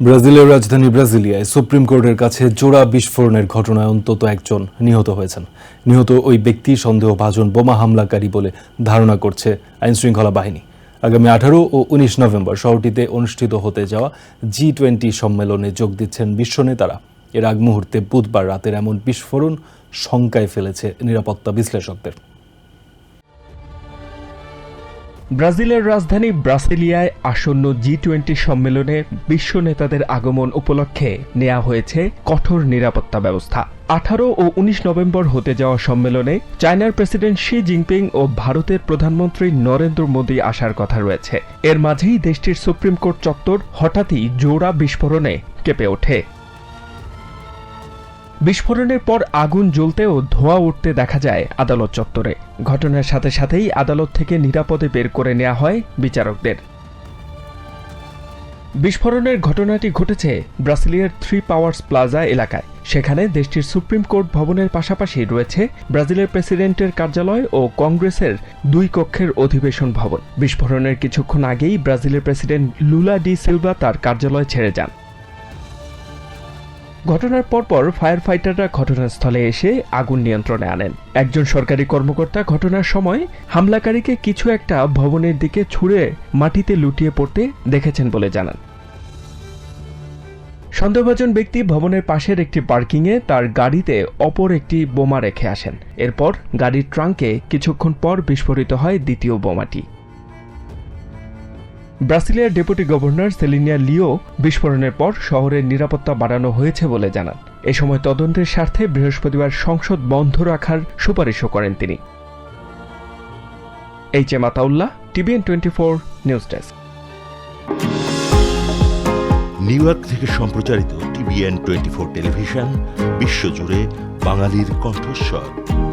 ব্রাজিলের রাজধানী ব্রাজিলিয়ায় সুপ্রিম কোর্টের কাছে জোড়া বিস্ফোরণের ঘটনায় অন্তত একজন নিহত হয়েছেন। নিহত ওই ব্যক্তি সন্দেহভাজন বোমা হামলাকারী বলে ধারণা করছে আইনশৃঙ্খলা বাহিনী। আগামী আঠারো ও উনিশ নভেম্বর শহরটিতে অনুষ্ঠিত হতে যাওয়া জি টোয়েন্টি সম্মেলনে যোগ দিচ্ছেন বিশ্ব নেতারা। এর আগ মুহূর্তে বুধবার রাতের এমন বিস্ফোরণ শঙ্কায় ফেলেছে নিরাপত্তা বিশ্লেষকদের। ব্রাজিলের রাজধানী ব্রাসিলিয়ায় আসন্ন জি টোয়েন্টি সম্মেলনে বিশ্ব নেতাদের আগমন উপলক্ষে নেওয়া হয়েছে কঠোর নিরাপত্তা ব্যবস্থা। আঠারো ও উনিশ নভেম্বর হতে যাওয়া সম্মেলনে চায়নার প্রেসিডেন্ট শি জিনপিং ও ভারতের প্রধানমন্ত্রী নরেন্দ্র মোদী আসার কথা রয়েছে। এর মাঝেই দেশটির সুপ্রিম কোর্ট চত্বর হঠাৎই জোড়া বিস্ফোরণে কেঁপে ওঠে। বিস্ফোরণের পর আগুন জ্বলতেও ধোঁয়া উঠতে দেখা যায় আদালত চত্বরে। ঘটনার সাথে সাথেই আদালত থেকে নিরাপদে বের করে নেওয়া হয় বিচারকদের। বিস্ফোরণের ঘটনাটি ঘটেছে ব্রাসিলিয়ার থ্রি পাওয়ার্স প্লাজা এলাকায়। সেখানে দেশটির সুপ্রিম কোর্ট ভবনের পাশাপাশি রয়েছে ব্রাজিলের প্রেসিডেন্টের কার্যালয় ও কংগ্রেসের দুই কক্ষের অধিবেশন ভবন। বিস্ফোরণের কিছুক্ষণ আগেই ব্রাজিলের প্রেসিডেন্ট লুলা ডি সিলভা তার কার্যালয় ছেড়ে যান। ঘটনার পরপর ফায়ার ফাইটাররা ঘটনাস্থলে এসে আগুন নিয়ন্ত্রণে আনেন। একজন সরকারি কর্মকর্তা ঘটনার সময় হামলাকারীকে কিছু একটা ভবনের দিকে ছুঁড়ে মাটিতে লুটিয়ে পড়তে দেখেছেন বলে জানান। সন্দেহভাজন ব্যক্তি ভবনের পাশের একটি পার্কিংয়ে তার গাড়িতে অপর একটি বোমা রেখে আসেন। এরপর গাড়ির ট্রাঙ্কে কিছুক্ষণ পর বিস্ফোরিত হয় দ্বিতীয় বোমাটি। ব্রাসিলিয়ার ডেপুটি গভর্নর সেলিনিয়া লিও বিস্ফোরণের পর শহরের নিরাপত্তা বাড়ানো হয়েছে বলে জানান। এ সময় তদন্তের স্বার্থে বৃহস্পতিবার সংসদ বন্ধ রাখার সুপারিশও করেন তিনি। H M Ataullah, TVN twenty four news desk. New York থেকে সম্প্রচারিত টিভিএন টোয়েন্টি ফোর টেলিভিশন, বিশ্বজুড়ে বাঙালির কণ্ঠস্বর।